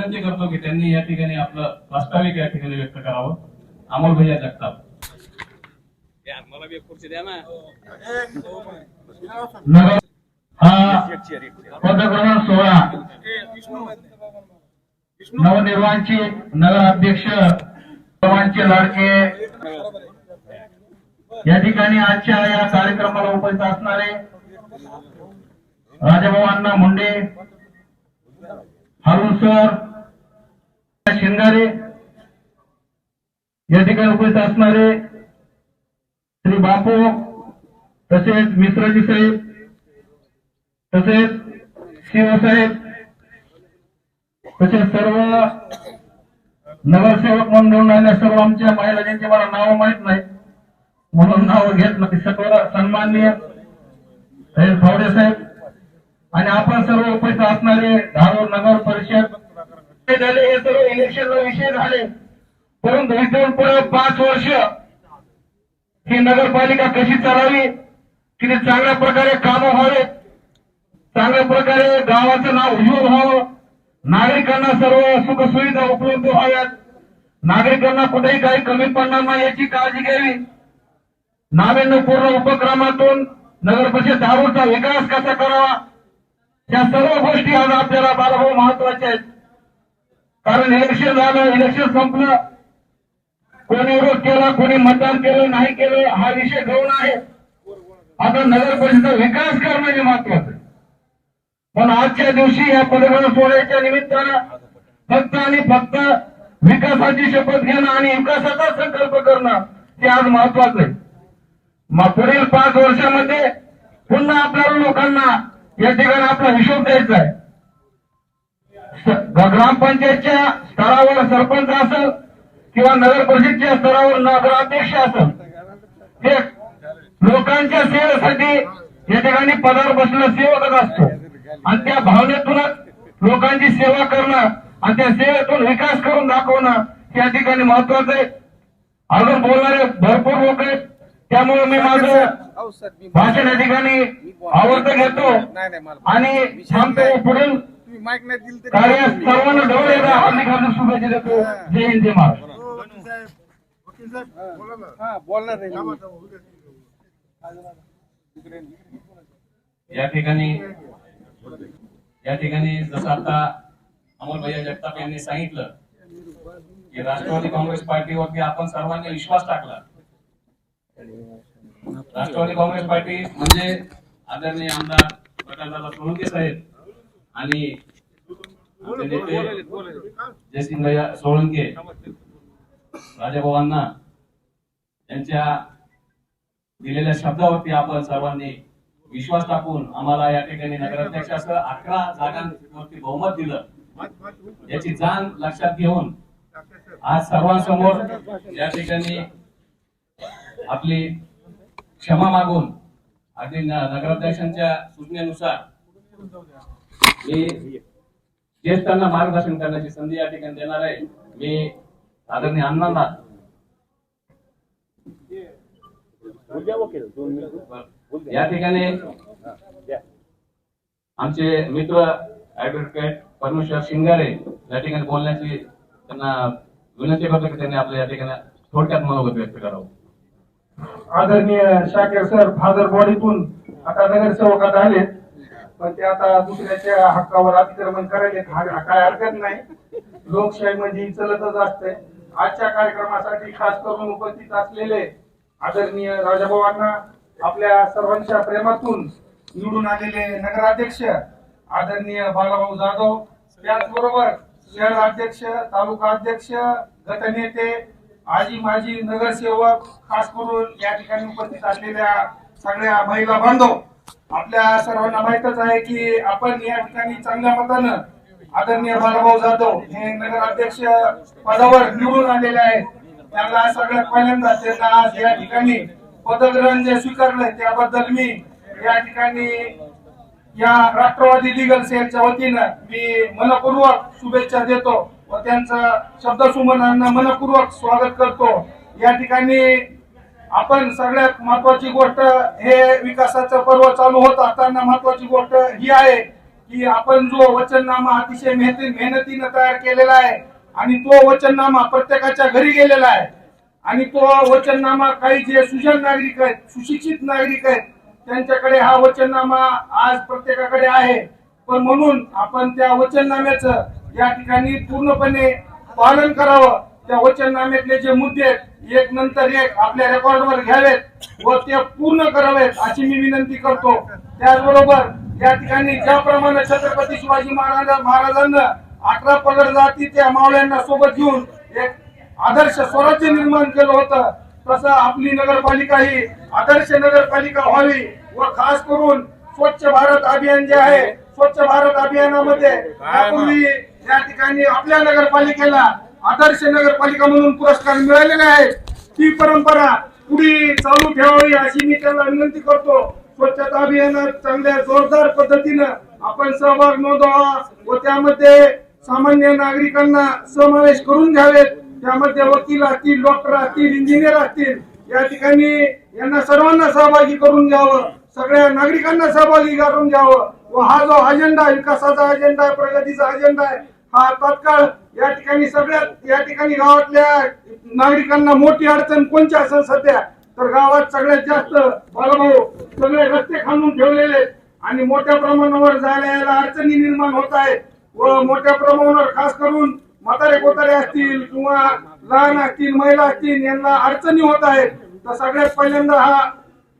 विनंती करतो की त्यांनी या ठिकाणी आपलं प्रास्ताविक या ठिकाणी व्यक्त करावं. अमोल भैया जगताप मला बी खुर्ची द्या ना. नगर हा पदग्रहण सोहळा. नवनिर्वाणचे नगराध्यक्ष सर्वांचे लाडके. या ठिकाणी आजच्या या कार्यक्रमाला उपस्थित असणारे राजाभाऊ अण्णा मुंडे हारून सर शिंगारे या ठिकाणी उपस्थित असणारे श्री बापू तसेच मिश्राजी साहेब तसेच शिवसाहेब तसेच सर्व नगरसेवक म्हणून आणि सर्व आमच्या महिला ज्यांची मला नावं माहीत नाही. म्हणून नाव घेत नाही. सर्व सन्माननीय साहेब फावडे साहेब आणि आपण सर्व उपस्थित असणारे धारूर नगर इलेक्शनला विषय झाले. परंतु इथून पुढे पाच वर्ष ही नगरपालिका कशी चालावी किती चांगल्या प्रकारे कामं व्हावेत चांगल्या प्रकारे गावाचं नाव उज्ज्वल व्हावं नागरिकांना सर्व सुख सुविधा उपलब्ध व्हाव्यात नागरिकांना कुठेही काही कमी पडणार नाही याची काळजी घ्यावी. नाविन्यपूर्ण उपक्रमातून नगर परिषद दारूचा विकास कसा करावा या सर्व गोष्टी आज आपल्याला बाळाभाऊ महत्त्वाच्या आहेत. कारण इलेक्शन झालं इलेक्शन संपलं. कोणी विरोध केला कोणी मतदान केलं नाही केलं हा विषय गौण आहे. आता नगर परिषदेचा विकास करणं हे महत्वाचं आहे. पण आजच्या दिवशी या पदग्रहण सोहळ्याच्या निमित्तानं फक्त आणि फक्त विकासाची शपथ घेणं आणि विकासाचा संकल्प करणं हे आज महत्वाचं आहे. मग पुढील पाच वर्षामध्ये पुन्हा आपल्या लोकांना या ठिकाणी आपला हिशोब द्यायचा आहे. ग्रामपंचायतच्या स्तरावर सरपंच असेल किंवा नगर परिषदच्या स्तरावर नगराध्यक्ष असेल हे लोकांच्या सेवेसाठी या ठिकाणी पदावर बसलेला सेवकच असतो. आणि त्या भावनेतूनच लोकांची सेवा करणं आणि त्या सेवेतून विकास करून दाखवणं या ठिकाणी महत्वाचं आहे. अजून बोलणारे भरपूर लोक आहेत. त्यामुळे मी माझं भाषण या ठिकाणी आवडतं घेतो आणि थांबतो पुढील तुम्ही माईक नाही दिलं तरी सर्वांना डोळे हार्दिक हार्दिक शुभेच्छा देतो जय हिंद जय महाराष्ट्र. हा या ठिकाणी या ठिकाणी जसं आता अमोल भैया जगताप यांनी सांगितलं की राष्ट्रवादी काँग्रेस पार्टीवरती आपण सर्वांनी विश्वास टाकला. राष्ट्रवादी काँग्रेस पार्टी म्हणजे आदरणीय आमदार प्रकाशदादा सोळंके साहेब आणि जयसिंग सोळंके राजाभाऊ अण्णा यांच्या दिलेल्या शब्दावरती आपण सर्वांनी विश्वास टाकून आम्हाला या ठिकाणी नगराध्यक्षासह अकरा जागांवरती बहुमत दिलं. याची जाण लक्षात घेऊन आज सर्वांसमोर या ठिकाणी आपली क्षमा मागून अगदी नगराध्यक्षांच्या सूचनेनुसार मी ज्येष्ठांना मार्गदर्शन करण्याची संधी या ठिकाणी देणार आहे मी आदरणीय अण्णांना या ठिकाणी आमचे मित्र ऍडव्होकेट परमेश्वर शिंगारे या ठिकाणी बोलण्याची त्यांना विनंती करतो की त्यांनी आपल्या या ठिकाणी थोडक्यात मनोगत व्यक्त करावं. आदरणीय शाखे सर फादर बॉडीतून आता नगरसेवकात आले. पण ते आता दुसऱ्याच्या हक्कावर अतिक्रमण करायले हा- काय हरकत नाही. लोकशाही म्हणजे चलतच असते आजच्या कार्यक्रमासाठी खास करून उपस्थित असलेले आदरणीय राजाभावांना आपल्या सर्वांच्या प्रेमातून निवडून आलेले नगराध्यक्ष आदरणीय बालाभाऊ जाधव त्याचबरोबर शहर अध्यक्ष तालुका अध्यक्ष गटनेते आजी माजी नगरसेवक खास करून या ठिकाणी उपस्थित असलेल्या सगळ्या महिला बांधव आपल्या सर्वांना माहितच आहे की आपण या ठिकाणी चांगल्या मतानं आदरणीय बालाभाऊ जाधव हे नगराध्यक्ष पदावर निवडून आलेले आहेत. त्यांना सगळ्यात पहिल्यांदा त्यांना आज या ठिकाणी पदग्रहण जे स्वीकारलंय त्याबद्दल मी या ठिकाणी या राष्ट्रवादी लिगल सेलच्या वतीनं मी मनपूर्वक शुभेच्छा देतो व त्यांचं शब्दसुमनांना मनपूर्वक स्वागत करतो. या ठिकाणी आपण सगळ्यात महत्वाची गोष्ट हे विकासाचं पर्व चालू होत असताना महत्वाची गोष्ट ही आहे की आपण जो वचननामा अतिशय मेहनती मेहनतीनं तयार केलेला आहे आणि तो वचननामा प्रत्येकाच्या घरी गेलेला आहे आणि तो वचननामा काही जे सुजन नागरिक आहेत सुशिक्षित नागरिक आहेत त्यांच्याकडे हा वचननामा आज प्रत्येकाकडे आहे. पण म्हणून आपण त्या वचननाम्याचं या ठिकाणी पूर्णपणे पालन करावं. त्या वचननाम्यातले जे मुद्दे आहेत एक नंतर एक आपल्या रेकॉर्डवर घ्यावेत व ते पूर्ण करावेत अशी मी विनंती करतो. त्याचबरोबर या ठिकाणी ज्याप्रमाणे छत्रपती शिवाजी महाराज महाराजांना अठरा पगड जातीच्या मावळ्यांना सोबत घेऊन एक आदर्श स्वराज्य निर्माण केलं होतं. तसं आपली नगरपालिका ही आदर्श नगरपालिका व्हावी व खास करून स्वच्छ भारत अभियान जे आहे स्वच्छ भारत अभियानामध्ये यापूर्वी या ठिकाणी आपल्या नगरपालिकेला आदर्श नगरपालिका म्हणून पुरस्कार मिळालेला आहे. ती परंपरा पुढे चालू ठेवावी अशी मी त्याला विनंती करतो. स्वच्छता अभियानात चांगल्या जोरदार पद्धतीनं आपण सहभाग नोंदवा व त्यामध्ये सामान्य नागरिकांना समावेश करून घ्यावेत. त्यामध्ये वकील असतील डॉक्टर असतील इंजिनियर असतील या ठिकाणी यांना सर्वांना सहभागी करून घ्यावं. सगळ्या नागरिकांना सहभागी करून घ्यावं. व हा जो अजेंडा विकासाचा अजेंडा आहे प्रगतीचा अजेंडा आहे हा तत्काळ या ठिकाणी सगळ्यात या ठिकाणी गावातल्या नागरिकांना मोठी अडचण कोणची असेल सध्या तर गावात सगळ्यात जास्त बालभाऊ सगळे रस्ते खांदून ठेवलेले आणि मोठ्या प्रमाणावर जायला यायला अडचणी निर्माण होत आहे व मोठ्या प्रमाणावर खास करून म्हातारे कोतारे असतील किंवा लहान असतील महिला असतील यांना अडचणी होत आहेत. तर सगळ्यात पहिल्यांदा हा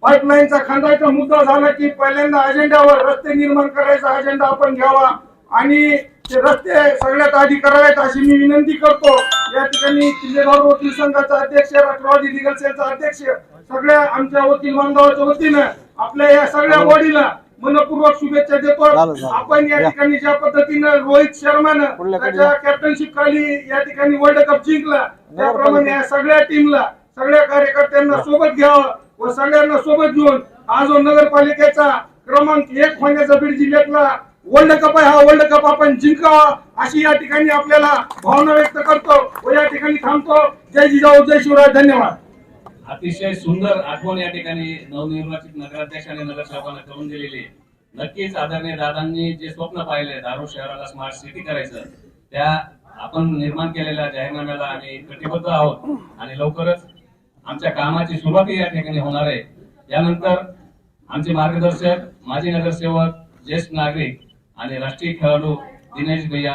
पाईपलाईनचा खांदायचा मुद्दा झाला की पहिल्यांदा अजेंड्यावर रस्ते निर्माण करायचा अजेंडा आपण घ्यावा. आणि ते रस्ते सगळ्यात आधी करावेत अशी मी विनंती करतो. या ठिकाणी किल्लेदार वकील संघाचा अध्यक्ष राष्ट्रवादी लिगल सेलचा अध्यक्ष सगळ्या आमच्या वकील बांधवाच्या वतीनं आपल्या या सगळ्या बॉडीला मनपूर्वक शुभेच्छा देतो. आपण या ठिकाणी ज्या पद्धतीनं रोहित शर्मानं त्याच्या कॅप्टनशिप खाली या ठिकाणी वर्ल्ड कप जिंकला त्याप्रमाणे या सगळ्या टीमला सगळ्या कार्यकर्त्यांना सोबत घ्यावं व सगळ्यांना सोबत घेऊन हा जो नगरपालिकेचा क्रमांक एक होण्याचा बीड जिल्ह्यातला वर्ल्ड कप आहे हा वर्ल्ड कप आपण जिंकावा अशी या ठिकाणी आपल्याला भावना व्यक्त करतो व या ठिकाणी थांबतो. जय जिजाऊ जय शिवराय धन्यवाद. अतिशय सुंदर आठवण या ठिकाणी नवनिर्वाचित नगराध्यक्ष आणि नगरसेवकांना करून दिलेली आहे. नक्कीच आदरणीय दादांनी जे स्वप्न पाहिले दारू शहराला स्मार्ट सिटी करायचं त्या आपण निर्माण केलेल्या जाहीरनाम्याला आम्ही कटिबद्ध आहोत. आणि लवकरच आमच्या कामाची सुरुवात या ठिकाणी होणार आहे. यानंतर आमचे मार्गदर्शक माजी नगरसेवक ज्येष्ठ नागरिक आणि राष्ट्रीय खेळाडू दिनेश भैया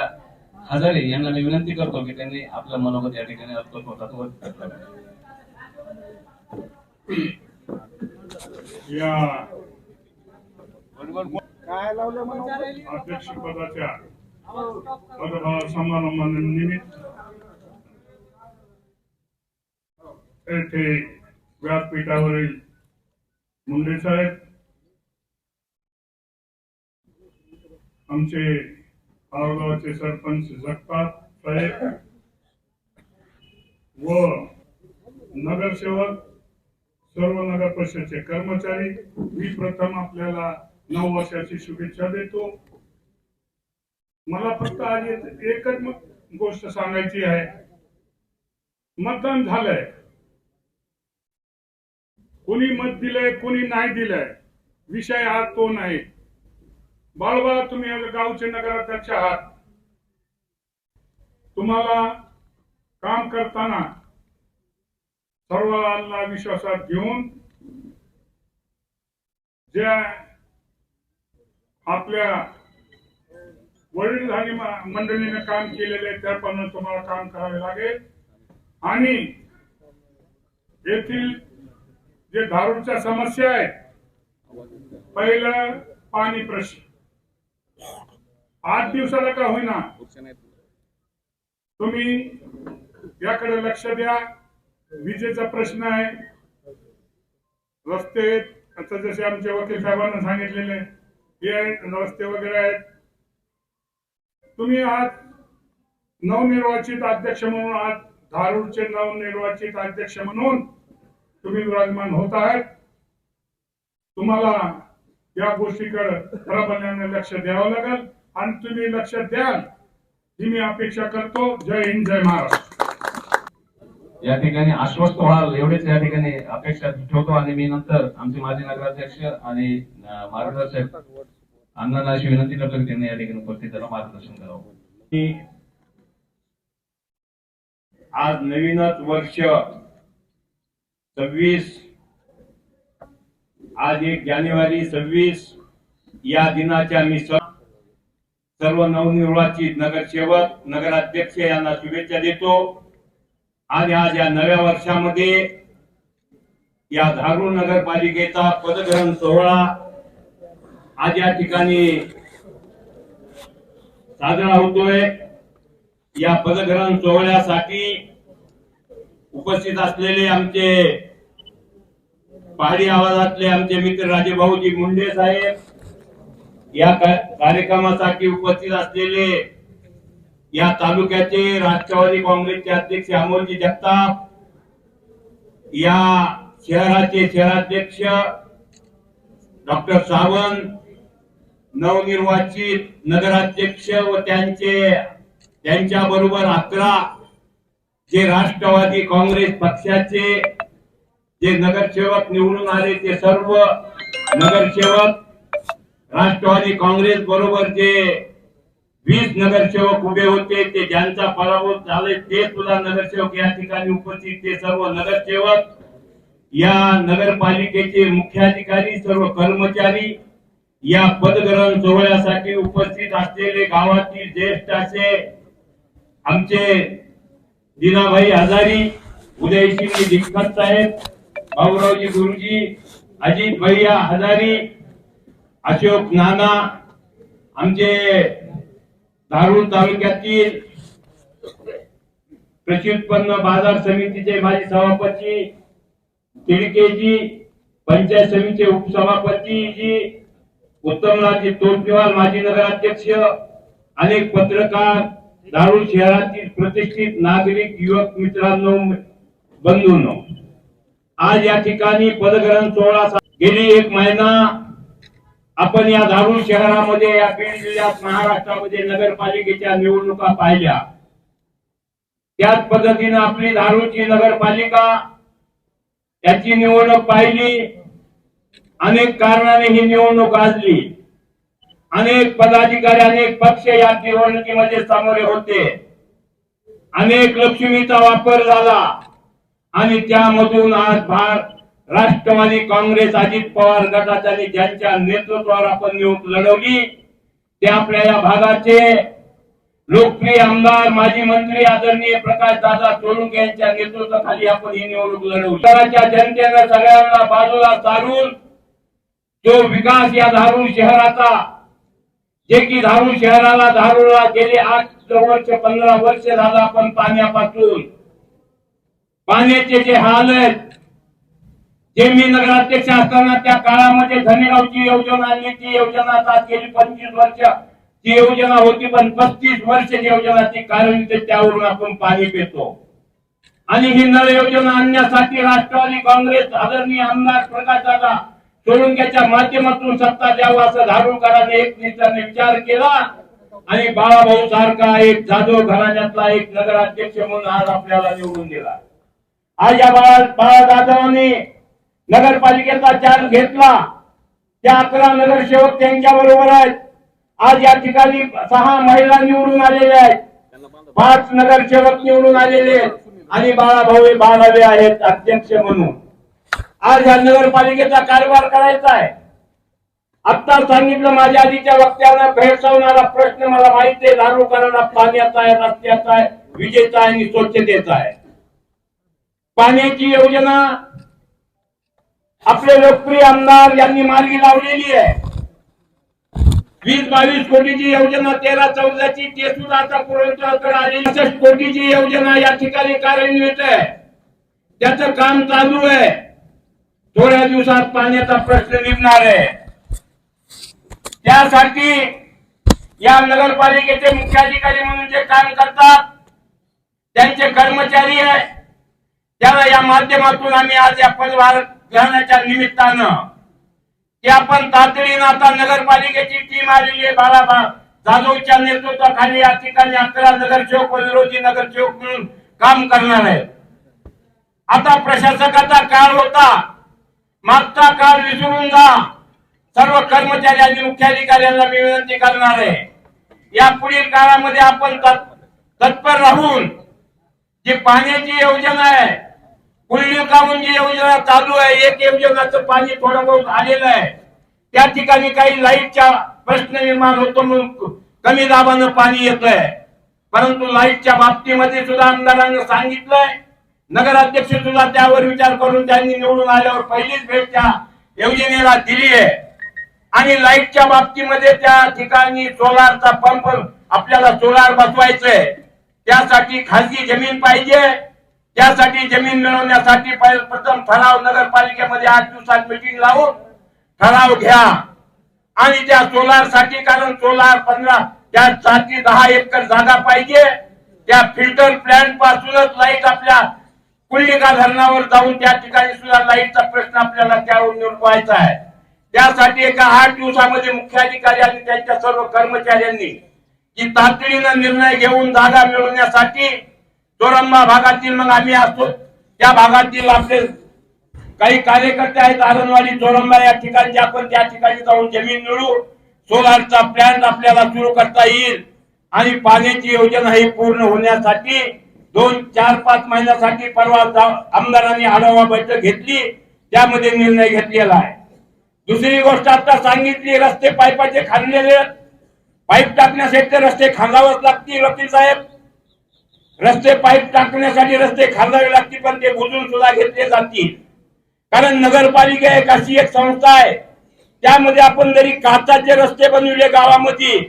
हजारे यांना मी विनंती करतो की त्यांनी आपलं मनोगत या ठिकाणी व्यक्त होतात या काय लावलं म्हणून अध्यक्षपदाच्या पदभार समारंभानिमित्त येथे व्यासपीठावरील मुंडे साहेब आमचे पावगावचे सरपंच जगताप साहेब व नगरसेवक सर्व नगर परिषदचे कर्मचारी मी प्रथम आपल्याला नऊ वर्षाची शुभेच्छा देतो. मला फक्त आज एकच गोष्ट सांगायची आहे. मतदान झालंय. कोणी मत दिलंय कोणी नाही दिलंय. विषय हा तो नाही. बाळबा तुम्ही गावचे नगराध्यक्ष आहात. तुम्हाला काम करताना सर्वांना विश्वासात घेऊन ज्या आपल्या वडीलधारी म- मंडळीने काम केलेले आहे त्याप्रमाणे तुम्हाला काम करावे लागेल. आणि येथील जे दारूच्या समस्या आहेत पहिलं पाणी प्रश्न. आठ दिवसाला का होईना? तुम्ही याकडे लक्ष द्या. विजेचा प्रश्न आहे. रस्ते. आता जसे आमच्या वकील साहेबांना सांगितलेले हे आहेत रस्ते वगैरे आहेत. तुम्ही आज नवनिर्वाचित अध्यक्ष म्हणून आज धारूरचे नवनिर्वाचित अध्यक्ष म्हणून तुम्ही विराजमान होत आहेत. तुम्हाला या गोष्टीकडे प्रबल्याने लक्ष द्यावं लागेल. आणि तुम्ही लक्ष द्याल. ही मी अपेक्षा करतो. जय हिंद जय महाराष्ट्र. या ठिकाणी आश्वस्त व्हाल एवढेच या ठिकाणी अपेक्षा ठेवतो. आणि मी नंतर आमचे माजी नगराध्यक्ष आणि मार्गदर्शक अण्णांना अशी विनंती करतो की त्यांनी या ठिकाणी उपस्थित त्याला मार्गदर्शन करावं. की आज नवीनच वर्ष सव्वीस आज एक जानेवारी सव्वीस या दिनाच्या मी सर्व नवनिर्वाचित नगरसेवक नगराध्यक्ष यांना शुभेच्छा देतो. आणि आज या नव्या वर्षामध्ये या धारूर नगरपालिकेचा पदग्रहण सोहळा आज या ठिकाणी साजरा होतोय. या पदग्रहण सोहळ्यासाठी उपस्थित असलेले आमचे पहाडी आवाजातले आमचे मित्र राजेभाऊजी मुंडे साहेब या कार्यक्रमासाठी उपस्थित असलेले या तालुक्याचे राष्ट्रवादी काँग्रेसचे अध्यक्ष अमोलजी जगताप या शहराचे शहराध्यक्ष डॉक्टर सावंत नवनिर्वाचित नगराध्यक्ष व त्यांचे त्यांच्या बरोबर अकरा जे राष्ट्रवादी काँग्रेस पक्षाचे जे नगरसेवक निवडून आले ते सर्व नगरसेवक राष्ट्रवादी काँग्रेस बरोबर जे वीस नगरसेवक उभे होते ते ज्यांचा पराभव झाले ते सुद्धा नगरसेवक या ठिकाणी उपस्थित ते सर्व नगरसेवक या नगरपालिकेचे मुख्याधिकारी सर्व कर्मचारी या पदग्रहण सोहळ्यासाठी उपस्थित असलेले गावातील ज्येष्ठ असे आमचे दिनाभाई हजारी उदयसिंग दिग्खत साहेब भाऊरावजी गुरुजी अजित भैया हजारी अशोक नाना आमचे धारूर तालुक्यातील कृषी उत्पन्न बाजार समितीचे माजी सभापती तिडकेजी पंचायत समितीचे उपसभापती जी उत्तमराजे तोटणीवाल माजी नगराध्यक्ष अनेक पत्रकार धारूर शहरातील प्रतिष्ठित नागरिक युवक मित्रांनो बंधूंनो. आज या ठिकाणी पदग्रहण सोहळा सा- गेली एक महिना आपण या धारूर शहरामध्ये या बीड जिल्ह्यात महाराष्ट्रामध्ये नगरपालिकेच्या निवडणुका पाहिल्या. त्याच पद्धतीनं आपली धारूरची नगरपालिका त्याची निवडणूक पाहिली. अनेक कारणाने ही निवडणूक गाजली अनेक पदाधिकारी अनेक पक्ष या निवडणुकीमध्ये सामोरे होते. अनेक लक्ष्मीचा वापर झाला. आणि त्यामधून आज भार राष्ट्रवादी काँग्रेस अजित पवार गटाच्या आणि ज्यांच्या नेतृत्वावर आपण निवडणूक लढवली ते आपल्या या भागाचे लोकप्रिय आमदार माजी मंत्री आदरणीय प्रकाश दादा सोळुंके यांच्या नेतृत्वाखाली आपण ही निवडणूक लढवली. शहराच्या जनतेनं सगळ्यांना बाजूला सारून जो विकास या धारूर शहराचा जे की धारूर शहराला धारूरला गेले आठ वर्ष पंधरा वर्ष झाला आपण पाण्यापासून. पाण्याचे जे हाल आहेत जे मी नगराध्यक्ष असताना त्या काळामध्ये धनेगावची योजना आणि ती योजना आता गेली पंचवीस वर्ष. ती योजना होती पण पस्तीस वर्ष जी योजना ती कारण त्यावरून आपण पाणी पितो. आणि ही नळ योजना आणण्यासाठी राष्ट्रवादी काँग्रेस आदरणीय आमदार प्रकाशदादा सोळुंक्याच्या माध्यमातून सत्ता द्यावं असं धारूरकरांनी एक निश्चाने विचार केला. आणि बाळाभाऊ सारखा एक जाधव घराण्यातला एक नगराध्यक्ष म्हणून आज आपल्याला निवडून दिला. आज या बाळा नगरपालिकेचा चार्ज घेतला. त्या अकरा नगरसेवक त्यांच्या बरोबर आहेत. आज या ठिकाणी सहा महिला निवडून आलेल्या आहेत. पाच नगरसेवक निवडून आलेले आहेत. आणि बाळाभाऊ बाळावे आहेत अध्यक्ष म्हणून. आज या नगरपालिकेचा कारभार करायचा आहे. आता सांगितलं माझ्या आधीच्या वक्त्यांना भेडसावणारा प्रश्न मला माहिती आहे. दारूकरांना पाण्याचा आहे रस्त्याचा आहे विजेचा आहे आणि स्वच्छतेचा आहे. पाण्याची योजना आपले लोकप्रिय आमदार यांनी मार्गी लावलेली आहे. वीस बावीस कोटीची योजना तेरा चौदाची ते सुद्धा आता कोटीची योजना या ठिकाणी कार्यान्वित आहे. त्याचं काम चालू आहे. थोड्या दिवसात पाण्याचा प्रश्न निघणार आहे. त्यासाठी या नगरपालिकेचे मुख्याधिकारी म्हणून जे काम करतात त्यांचे कर्मचारी आहे. त्याला या माध्यमातून आम्ही आज या पदभार ग्रहणाच्या निमित्तानं की आपण तातडीनं आता नगरपालिकेची टीम आलेली आहे बाळाबा जाधवच्या नेतृत्वाखाली या ठिकाणी अकरा नगरसेवक व विरोधी नगरसेवक म्हणून काम करणार आहे आता प्रशासकाचा काळ होता. मागचा काळ विसरून जा. सर्व कर्मचारी आणि मुख्याधिकाऱ्यांना मी विनंती करणार आहे. या पुढील काळामध्ये आपण तत्पर राहून जी पाण्याची योजना आहे पुढील कामून जी योजना चालू आहे एक योजनाचं पाणी थोडं बहुत आलेलं आहे. त्या ठिकाणी काही लाईटचा प्रश्न निर्माण होतो म्हणून कमी दाबानं पाणी येत आहे परंतु लाईटच्या बाबतीमध्ये सुद्धा आमदारांनी सांगितलंय. नगराध्यक्ष सुद्धा त्यावर विचार करून त्यांनी निवडून आल्यावर पहिलीच भेट त्या योजनेला दिली आहे. आणि लाईटच्या बाबतीमध्ये त्या ठिकाणी सोलारचा पंप आपल्याला सोलार बसवायचंय. त्यासाठी खासगी जमीन पाहिजे. त्यासाठी जमीन मिळवण्यासाठी प्रथम ठराव नगरपालिकेमध्ये आठ दिवसात मिटिंग लावून ठराव घ्या. आणि त्या सोलारसाठी कारण सोलार पंधरा त्यासाठी दहा एकर जागा पाहिजे. त्या फिल्टर प्लॅन्ट पासूनच लाइट आपल्या कुल्लिका धरणावर जाऊन त्या ठिकाणी सुद्धा लाईटचा प्रश्न आपल्याला त्यावर निर्वायचा आहे. त्यासाठी एका आठ दिवसामध्ये मुख्याधिकारी आणि त्यांच्या सर्व कर्मचाऱ्यांनी की तातडीनं निर्णय घेऊन जागा मिळवण्यासाठी चोरंबा भागातील मग आम्ही असतो. त्या भागातील आपले काही कार्यकर्ते आहेत आरणवाडी चोरंबा या ठिकाणी आपण त्या ठिकाणी जाऊन जमीन मिळू सोलारचा प्लॅन आपल्याला सुरू करता येईल. आणि पाण्याची योजना ही पूर्ण होण्यासाठी दोन चार पाच महिन्यासाठी परवा जा- आमदारांनी आढावा बैठक घेतली. त्यामध्ये निर्णय घेतलेला आहे. दुसरी गोष्ट आता सांगितली रस्ते पाईपाचे खाल्लेले पाईप टाकण्यासाठी ते रस्ते खांदावच लागतील वकील साहेब. रस्ते पाईप टाकण्यासाठी रस्ते खांदावे लागतील पण ते बुजून सुद्धा घेतले जातील. कारण नगरपालिका एक अशी एक संस्था आहे. त्यामध्ये आपण जरी काचाचे रस्ते बनविले गावामध्ये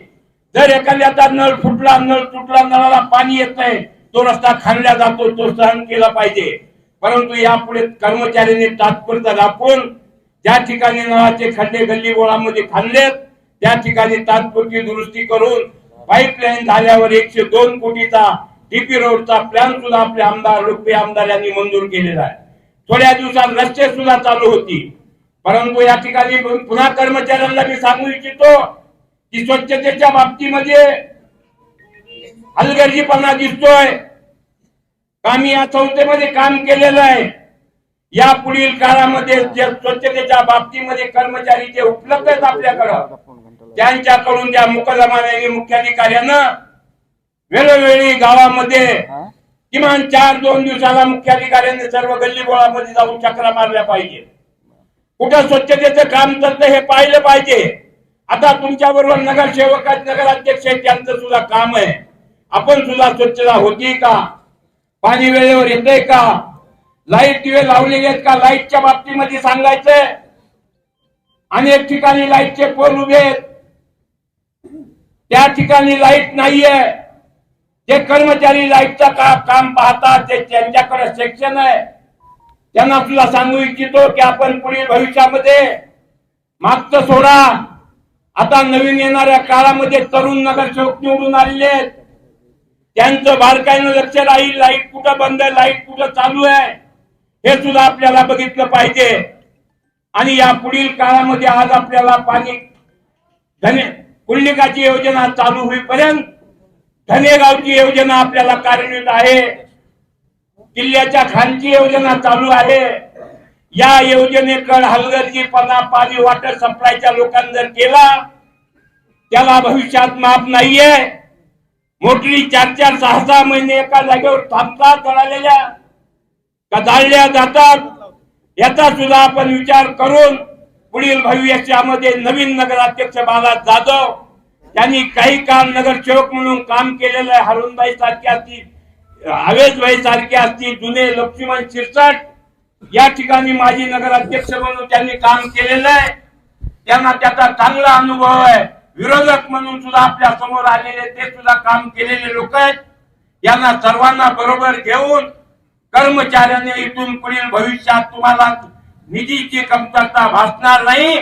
जर एखाद्याचा नळ फुटला नळ तुटला नळाला पाणी येत नाही तो रस्ता खाल्ला जातो तो सहन केला पाहिजे. परंतु यापुढे कर्मचाऱ्यांनी तात्पुरता दाखवून ज्या ठिकाणी नळाचे खड्डे गल्ली गोळामध्ये खाणलेत त्या ठिकाणी तात्पुरती दुरुस्ती करून पाईपलाईन झाल्यावर एकशे दोन कोटीचा डीपी रोडचा प्लॅन सुद्धा आपले आमदार रुपये आमदार यांनी मंजूर केलेला आहे. थोड्या दिवसात रस्ते सुद्धा चालू होती परंतु या ठिकाणी पुन्हा कर्मचाऱ्यांना मी सांगू इच्छितो की स्वच्छतेच्या बाबतीमध्ये हलगर्जीपणा दिसतोय. आम्ही या संस्थेमध्ये काम केलेलं आहे. या पुढील काळामध्ये स्वच्छतेच्या बाबतीमध्ये कर्मचारी जे उपलब्ध आहेत आपल्याकडं त्यांच्याकडून त्या मुकदमाने मुख्याधिकाऱ्यानं वेळोवेळी गावामध्ये किमान चार दोन दिवसाला मुख्याधिकाऱ्यांनी सर्व गल्ली गोळामध्ये जाऊन चक्रा मारल्या पाहिजे. कुठं स्वच्छतेचं काम चालतं हे पाहिलं पाहिजे. आता तुमच्या बरोबर नगरसेवक आहेत नगराध्यक्ष आहेत त्यांचं सुद्धा काम आहे. आपण सुद्धा स्वच्छता होती का? पाणी वेळेवर येतंय का? लाइट दिवे लावलेले आहेत का? लाईटच्या बाबतीमध्ये सांगायचंय? अनेक ठिकाणी लाईटचे पोल उभे आहेत. त्या ठिकाणी लाइट नाहीये. जे कर्मचारी लाईटचं का काम पाहतात ते त्यांच्याकडे सेक्शन आहे त्यांना सुद्धा सांगू इच्छितो की आपण पुढील भविष्यामध्ये मागचं सोडा. आता नवीन येणाऱ्या काळामध्ये तरुण नगरसेवक निवडून आलेले आहेत. त्यांचं बारकाईनं लक्ष राहील लाइट कुठं बंद आहे लाइट कुठं चालू आहे हे सुद्धा आपल्याला बघितलं पाहिजे. आणि या पुढील काळामध्ये आज आपल्याला पाणी धने कुल्लिकाची योजना चालू होईपर्यंत धनेगावची योजना आपल्याला कार्यान्वित आहे. किल्ल्याच्या खानची योजना चालू आहे. या योजनेकड हलगर्जीपणा पाणी वॉटर सप्लायच्या लोकांनी जर केला त्याला भविष्यात माप नाहीये. मोटरी चार चार सहा सहा महिने एका जागेवर थांबतात जळालेल्या का जाळल्या जातात? याचा सुद्धा आपण विचार करून पुढील भविष्यामध्ये नवीन नगराध्यक्ष बाला जाधव त्यांनी काही काळ नगरसेवक म्हणून काम केलेलं आहे. हरुणबाई सारखे असतील हवेशबाई सारखे असतील जुने लक्ष्मण शिरसाट या ठिकाणी माजी नगराध्यक्ष म्हणून त्यांनी काम केलेलं आहे. त्यांना त्याचा चांगला अनुभव आहे. विरोधक म्हणून सुद्धा आपल्यासमोर आलेले ते सुद्धा काम केलेले लोक आहेत. यांना सर्वांना बरोबर घेऊन कर्मचाऱ्याने इथून पुढील भविष्यात तुम्हाला निधीची कमतरता भासणार नाही.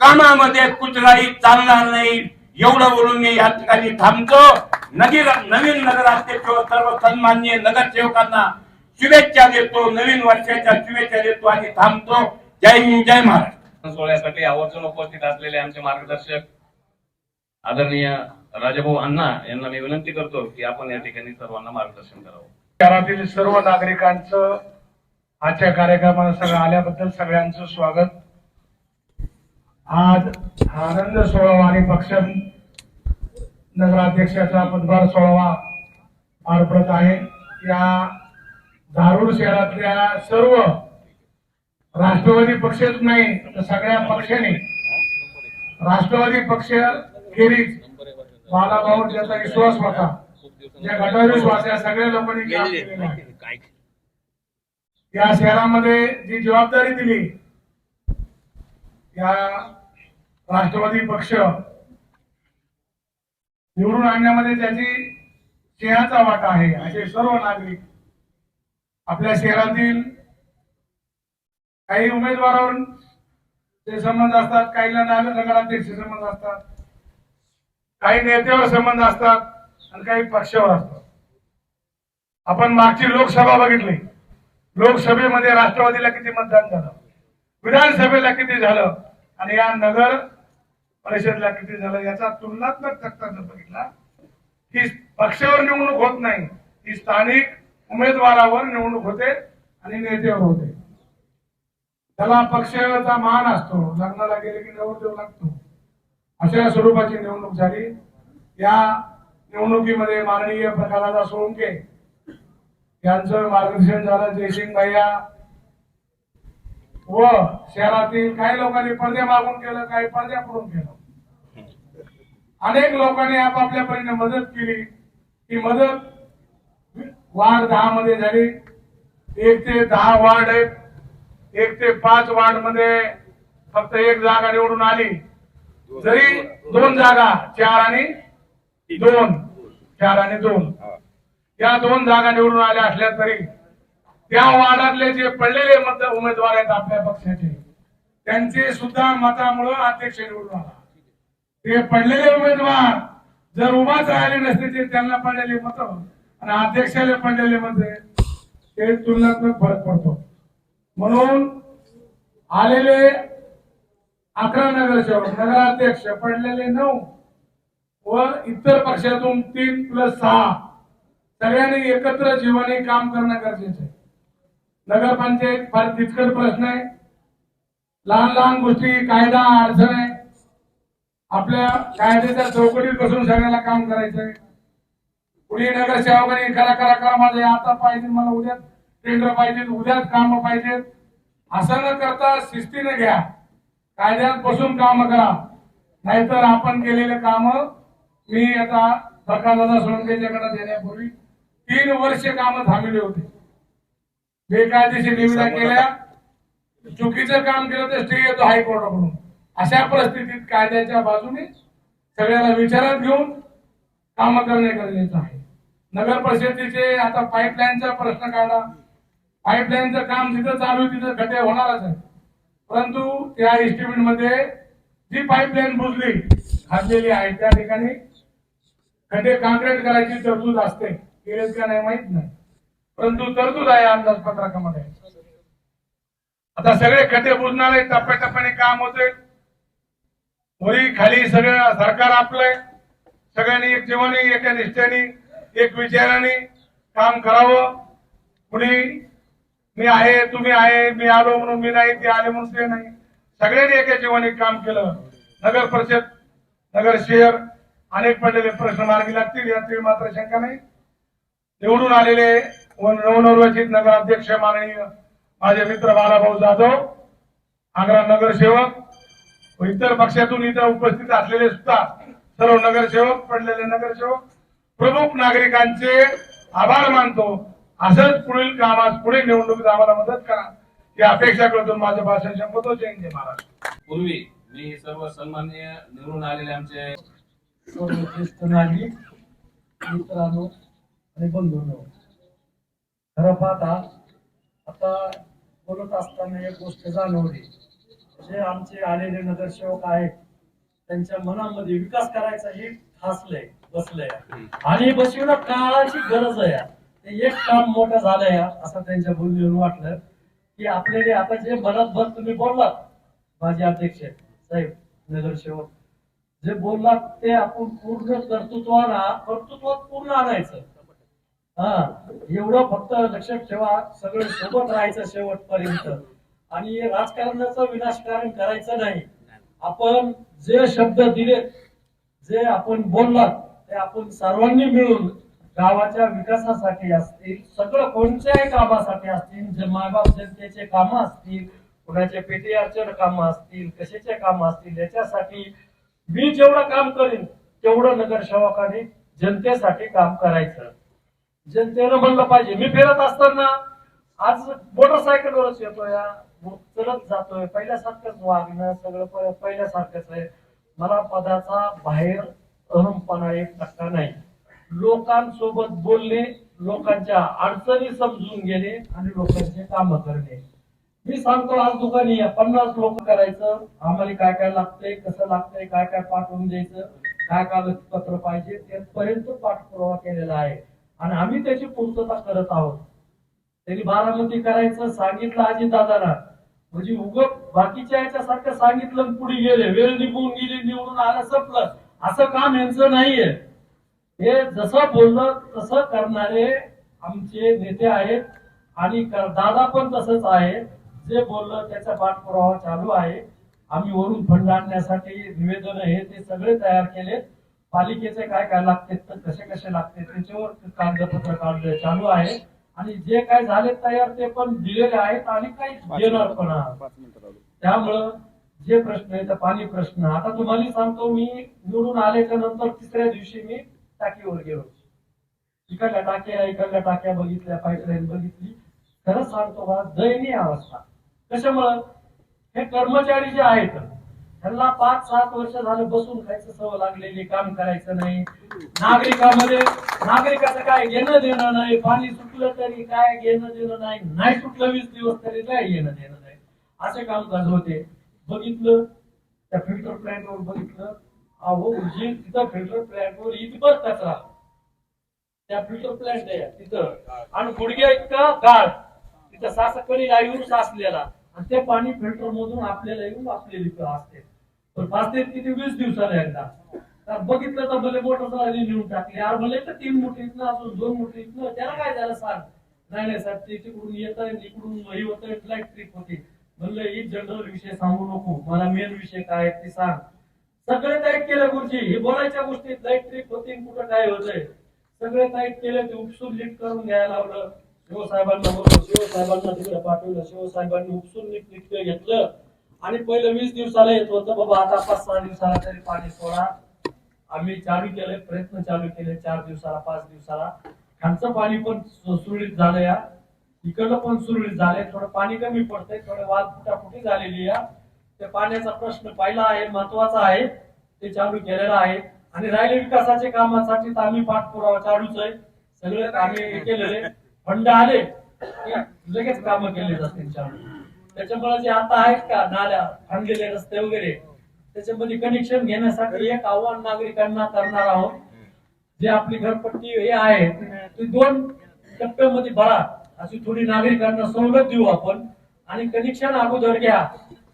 कामामध्ये कुठलाही चालणार नाही. एवढं बोलून मी या ठिकाणी थांबतो. नगीर नवीन नगराध्यक्ष सर्व सन्माननीय नगरसेवकांना शुभेच्छा देतो. नवीन वर्षाच्या शुभेच्छा देतो आणि थांबतो. जय हिंद जय महाराष्ट्र. सोहळ्यासाठी आवर्जून उपस्थित असलेले आमचे मार्गदर्शक आदरणीय राजाभाऊ अण्णा यांना मी विनंती करतो की आपण या ठिकाणी सर्वांना मार्गदर्शन करावं. शहरातील सर्व नागरिकांचं आजच्या कार्यक्रमाला सगळं आल्याबद्दल सगळ्यांचं स्वागत. आज आनंद सोहळा आणि पक्ष नगराध्यक्षाचा पदभार सोहळा पार पडत आहे. या धारूर शहरातल्या सर्व राष्ट्रवादी पक्षच नाही तर सगळ्या पक्षाने राष्ट्रवादी पक्ष खेरीज बालाभाऊ ज्याचा विश्वास होता ज्या गटाविश्वास या सगळ्या लोकांनी या शहरामध्ये जी जबाबदारी दिली या राष्ट्रवादी पक्ष निवडून आणण्यामध्ये त्याची सिंहाचा वाटा आहे. असे सर्व नागरिक आपल्या शहरातील काही उमेदवारावर ते संबंध असतात काहीला नगराध्यक्ष संबंध असतात काही नेत्यावर संबंध असतात आणि काही पक्षावर असतात. आपण मागची लोकसभा बघितली. लोकसभेमध्ये राष्ट्रवादीला किती मतदान झालं? विधानसभेला किती झालं? आणि या नगर परिषदला किती झालं याचा तुलनात्मक तक्ता जर बघितला की पक्षावर निवडणूक होत नाही. ती स्थानिक उमेदवारावर निवडणूक होते आणि नेत्यावर होते. त्याला पक्षाचा मान असतो. लग्नाला गेले की नवरदेव लागतो. अशा स्वरूपाची निवडणूक झाली. या निवडणुकीमध्ये माननीय प्रकाराला सोळंके यांचं मार्गदर्शन झालं. जयसिंग भैया व शहरातील काही लोकांनी पडद्या मागून केलं काही पडद्या पडून केलं. अनेक लोकांनी आपापल्या परीने मदत केली. ती मदत वार्ड दहा मध्ये झाली. एक ते दहा वार्ड आहेत. एक ते पाच वार्डमध्ये फक्त एक जागा निवडून आली. जरी दोन जागा चार आणि दोन. चार आणि दोन. या दोन जागा निवडून आल्या असल्या तरी त्या वार्डातले जे पडलेले मत उमेदवार आहेत आपल्या पक्षाचे त्यांचे सुद्धा मतामुळं अध्यक्ष निवडून आला. ते पडलेले उमेदवार. जर उभाच राहिले नसते ते त्यांना पडलेले मत. आणि अध्यक्षाला पडलेले मत. ते तुलनात्मक फरक पडतो. म्हणून आलेले अकरा नगरसेवक नगराध्यक्ष पडलेले नऊ व इतर पक्षातून तीन प्लस सहा. सगळ्यांनी एकत्र जीवाने काम करणं गरजेचं आहे. नगरपंचायत फार किचकट प्रश्न आहे. लहान लहान गोष्टी कायदा अडचण आहे. आपल्या कायद्याच्या चौकटीत बसून सगळ्याला काम करायचं आहे कुणी नगरसेवकांनी करा करा करा माझं आता पाहिजे मला उद्या टेंडर पाहिजे उद्याच काम पाहिजेत असं न करता शिस्तीने घ्या. कायद्यात बसून काम करा. नाहीतर आपण केलेले काम मी आता प्रकाशदादा सोळंकेच्याकडे देण्यापूर्वी तीन वर्ष काम थांबले होते. बेकायदेशीर निविदा केल्या. चुकीचं काम केलं तर स्टे येतो हायकोर्टाकडून. अशा परिस्थितीत कायद्याच्या बाजूने सगळ्याला विचारात घेऊन काम करणे गरजेचं आहे. नगर परिषदेचे आता पाईपलाईनचा प्रश्न काढा. पाईपलाईनचं काम जिथं चालू आहे तिथं खड्डे होणारच आहे. परंतु त्या एस्टिमेटमध्ये जी पाईपलाईन बुजली घातलेली आहे त्या ठिकाणी खड्डे काँक्रीट करायची तरतूद असते. केलेच का नाही माहीत नाही. परंतु तरतूद आहे अंदाजपत्रकामध्ये. आता सगळे खड्डे बुजणार आहेत टप्प्याटप्प्याने काम होते वरी खाली सगळं सरकार आपलंय. सगळ्यांनी एक जीवाने एका निष्ठेने एक विचाराने काम करावं. कुणी मी आहे तुम्ही आहे मी आलो म्हणून मी नाही ते आले म्हणून ते नाही. सगळ्यांनी एका जीवाने काम केलं. नगर परिषद नगर शहर अनेक पडलेले प्रश्न मार्गी लागतील याची मात्र शंका नाही. निवडून आलेले व नवनिर्वाचित नगराध्यक्ष माननीय माझे मित्र बालाभाऊ जाधव आग्रा नगरसेवक इतर पक्षातून इथं उपस्थित असलेले सुद्धा सर्व नगरसेवक पडलेले नगरसेवक प्रमुख नागरिकांचे आभार मानतो. असंच पुढील कामात पुढील निवडणुकीत आम्हाला मदत करा. ही अपेक्षा करतो माझं भाषण संपवतो. जय हिंद, जय महाराष्ट्र. पूर्वी मी सर्व सन्माननीय निवडून आलेले आमचे मित्रांनो आणि बंधूंनो खरं पाहता आता बोलत असताना एक गोष्ट जाणवली. जे आमचे आलेले नगरसेवक आहेत त्यांच्या मनामध्ये विकास करायचा हे ठासलंय बसलंय. आणि बसविणं काळाची गरज आहे. ते एक काम मोठं झालंय असं त्यांच्या बोलण्यावरून वाटलं की आपल्याला आता जे मनात भर तुम्ही बोललात माझे अध्यक्ष साहेब नगरसेवक जे बोललात ते आपण पूर्ण कर्तृत्वाला कर्तृत्वात पूर्ण आणायचं. हा एवढं फक्त लक्षात ठेवा सगळे सोबत राहायचं शेवटपर्यंत. आणि राजकारणाचा विनाशकारण करायचं नाही. आपण जे शब्द दिले जे आपण बोललात ते आपण सर्वांनी मिळून गावाच्या विकासासाठी असतील सगळं कोणत्याही कामासाठी असतील जे मायबाप जनतेचे काम असतील कुणाचे पेटी अर्चन कामं असतील कशाचे काम असतील याच्यासाठी मी जेवढं काम करीन तेवढं नगरसेवकाने जनतेसाठी काम करायचं. जनतेनं म्हणलं पाहिजे मी फिरत असताना आज मोटरसायकलवरच येतो या, चलत जातोय. पहिल्यासारखंच वागणं सगळं पहिल्यासारखंच आहे. मला पदाचा बाहेर अहमपणा एक टक्का नाही. लोकांसोबत बोलणे लोकांच्या अडचणी समजून घेणे आणि लोकांचे काम करणे. मी सांगतो आज दुकानी पन्नास लोक करायचं. आम्हाला काय काय लागतंय कसं लागतंय काय काय पाठवून द्यायचं काय कागदपत्र पाहिजे त्यापर्यंत पाठपुरावा केलेला आहे. आणि आम्ही त्याची पूर्तता करत आहोत. त्यांनी बारामती करायचं सांगितलं आजी दादाला म्हणजे उग बाकीच्या याच्यासारखं सांगितलं पुढे गेले. वेळ निघून गेली निवडून आलं संपलं. असं काम यांचं नाहीये. हे जसं बोललं तसं करणारे आमचे नेते आहेत आणि दादा पण तसंच आहे. जे बोललं त्याचा पाठपुरावा चालू आहे. आम्ही वरून फंड आणण्यासाठी निवेदन हे ते सगळे तयार केले पालिकेचे काय काय लागते तर कसे कसे लागते त्याच्यावर कागदपत्र काढले चालू आहे. आणि जे काय झाले तयार ते पण दिलेले आहेत आणि काही देणार पण. त्यामुळं जे प्रश्न आहे पाणी प्रश्न. आता तुम्हाला सांगतो मी निवडून आल्याच्यानंतर तिसऱ्या दिवशी मी टाकीवर गेलो इकडल्या टाक्या इकडल्या टाक्या बघितल्या पाईपलाईन बघितली. खरंच सांगतो बा दयनीय अवस्था. कशामुळं? हे कर्मचारी जे आहेत त्यांना पाच सात वर्ष झालं बसून खायचं सवय लागलेली काम करायचं नाही. नागरिकामध्ये नागरिकाचं काय घेणं देणं नाही पाणी सुटलं तरी काय घेणं देणं नाही नाही सुटलं वीस दिवस तरी काय घेणं देणं नाही. असे कामकाज होते. बघितलं त्या फिल्टर प्लॅन्टवर बघितलं. अहो जे तिथं फिल्टर प्लॅन्टवर इतभर कचरा. त्या फिल्टर प्लॅन्ट आहे तिथं. आणि गुडघ्या इतका गाळ. तिथं सासकडे येऊन साचलेला. आणि ते पाणी फिल्टर मधून आपल्याला येऊन वाचलेली असते. पण पाच ते किती वीस दिवसाला एकदा. तर बघितलं तर भले मोठं चालली नेऊन टाकली. यार भले तर तीन मोठी इथनं अजून दोन मोठी इथनं त्याला काय झालं सांग? नाही नाही साहेब ते तिकडून येत तिकडून इकडून हे होत लाइट ट्रिप होती. म्हणलं ही जनरल विषय सांगू नको. मला मेन विषय काय ते सांग. सगळे टाईट केलं गुरुजी. हे बोलायच्या गोष्टी लाइट ट्रिप होती कुठं काय होतंय. सगळे टाईट केलं ते उपसून लीट करून घ्यायला लावलं. शिवसाहेबांना बोललो शिवसाहेबांना तिकडे पाठवलं. शिवसाहेबांनी उपसून नीट नीट घेतलं. आणि पहिलं वीस दिवसाला येत होतं बाबा आता पाच सहा दिवसाला तरी पाणी सोडा. आम्ही चालू केले प्रयत्न चालू केले चार दिवसाला पाच दिवसाला. खालचं पाणी पण सुरळीत झालं या इकडलं पण सुरळीत झालंय थोडं पाणी कमी पडतंय थोडं वाद फुटाफुटी झालेली या त्या पाण्याचा प्रश्न पहिला आहे महत्त्वाचा आहे ते चालू केलेला आहे. आणि राहिले विकासाच्या कामासाठी तर आम्ही पाठपुरावा चालूच आहे. सगळे कामे केलेले. फंड आले लगेच कामं केले जातील चालू. त्याच्यामुळे जे आता आहेत का नाल्या खणलेले रस्ते वगैरे त्याच्यामध्ये कनेक्शन घेण्यासाठी एक आव्हान नागरिकांना करणार आहोत. जे आपली घरपट्टी हे आहे ती दोन टप्प्यामध्ये भरा. अशी थोडी नागरिकांना सवलत देऊ आपण. आणि कनेक्शन अगोदर घ्या.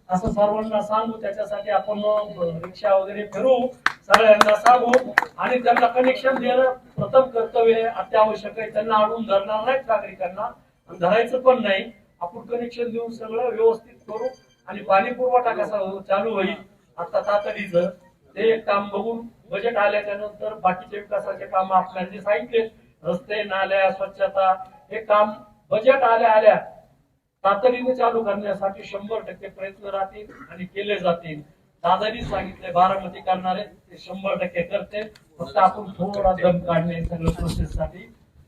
असं सर्वांना सांगू त्याच्यासाठी आपण रिक्षा वगैरे फिरू. सगळ्यांना सांगू. आणि त्यांना कनेक्शन देणं प्रथम कर्तव्य अत्यावश्यक आहे. त्यांना अडून धरणार नाहीत नागरिकांना. धरायचं पण नाही. आपण कनेक्शन देऊन सगळं व्यवस्थित करू आणि पाणी पुरवठा कसा चालू होईल? आता तातडीचं ते एक काम बघून बजेट आल्याच्यानंतर बाकीचे विकासाचे काम आपल्याला जे सांगितले रस्ते नाल्या स्वच्छता हे काम बजेट आल्या आल्या तातडीने चालू करण्यासाठी शंभर टक्के प्रयत्न राहतील आणि केले जातील. दादानी सांगितले बारामती करणारे ते शंभर टक्के करते. फक्त आपण थोडा दम काढणे सगळं प्रोसेस साठी.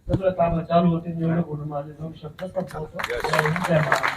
सगळं काम चालू होते एवढं बोलून माझे दोन शब्द संपवतो